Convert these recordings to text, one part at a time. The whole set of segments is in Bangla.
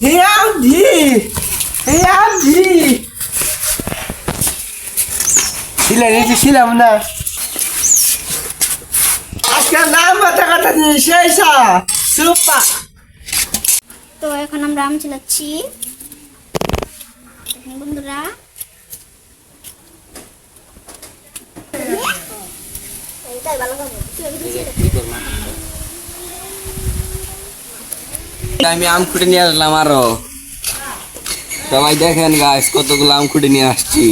হে আন্টি ছিলেন এই যে ছিলাম না আজকে নাম কথা নিয়ে সেই সা সুপা। তো এখন আমরা আম চালাচ্ছি বন্ধুরা। ভালো হবে আমি আম খুঁটে নিয়ে আসলাম আরও। সবাই দেখেন গাছ কতগুলো আম খুঁটে নিয়ে আসছি।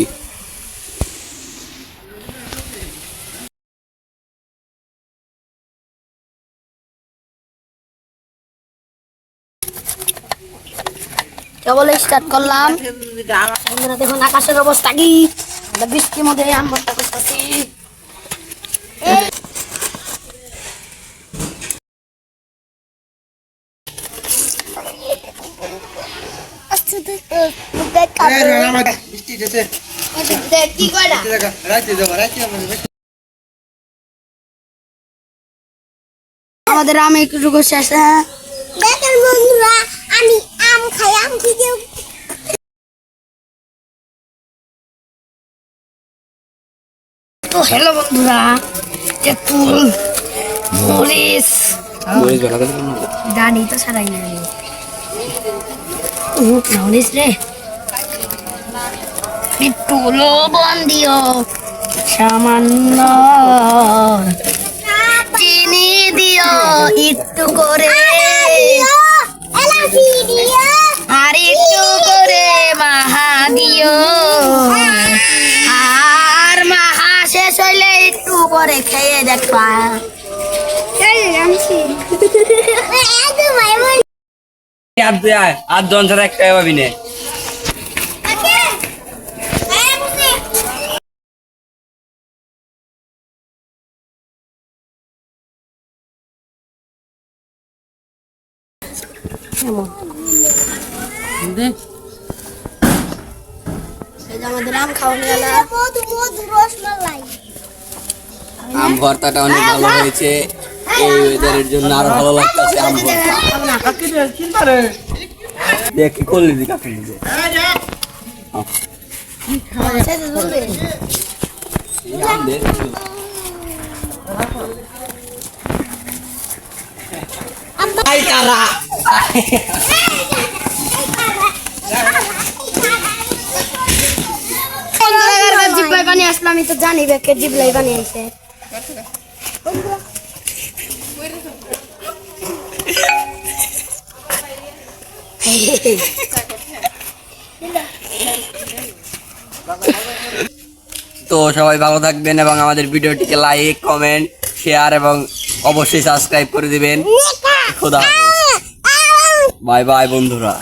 স্টার্ট করলাম। দেখুন আকাশের অবস্থা কি। বৃষ্টির মধ্যে আম ভর্তা করতেছি। কি আমাদের আম একটু শেষ হ্যাঁ। দেখেন বন্ধুরা আমি আম খাই আম খেতে তো হ্যালো বন্ধুরা তেঁতুল মরিচ দানি তো ছাড়াই না মরিচ রে একটু লবণ দিও সামান্য চিনি দিও একটু করে আর একটু করে মাহা দিও আর মাহা শেষ হইলে একটু পরে খেয়ে দেখবা আর দে আর জন ছাড়া একটা পাবি না। আম ভর্তাটা অনেক ভালো হয়েছে। এই ওয়েদারের জন্য আরও ভালো লাগতেছে আম ভর্তা। দেখ কি করলি দি কাকে? নিজে আই কারা জিপ্লাই বানিয়ে আসলাম আমি তো জানি ব্যাকে জিপ্লাই বানিয়ে আইছে তো সবাই ভালো থাকবেন এবং আমাদের ভিডিওটিকে লাইক কমেন্ট শেয়ার এবং অবশ্যই সাবস্ক্রাইব করে দিবেন। খোদা বাই বাই বন্ধুরা।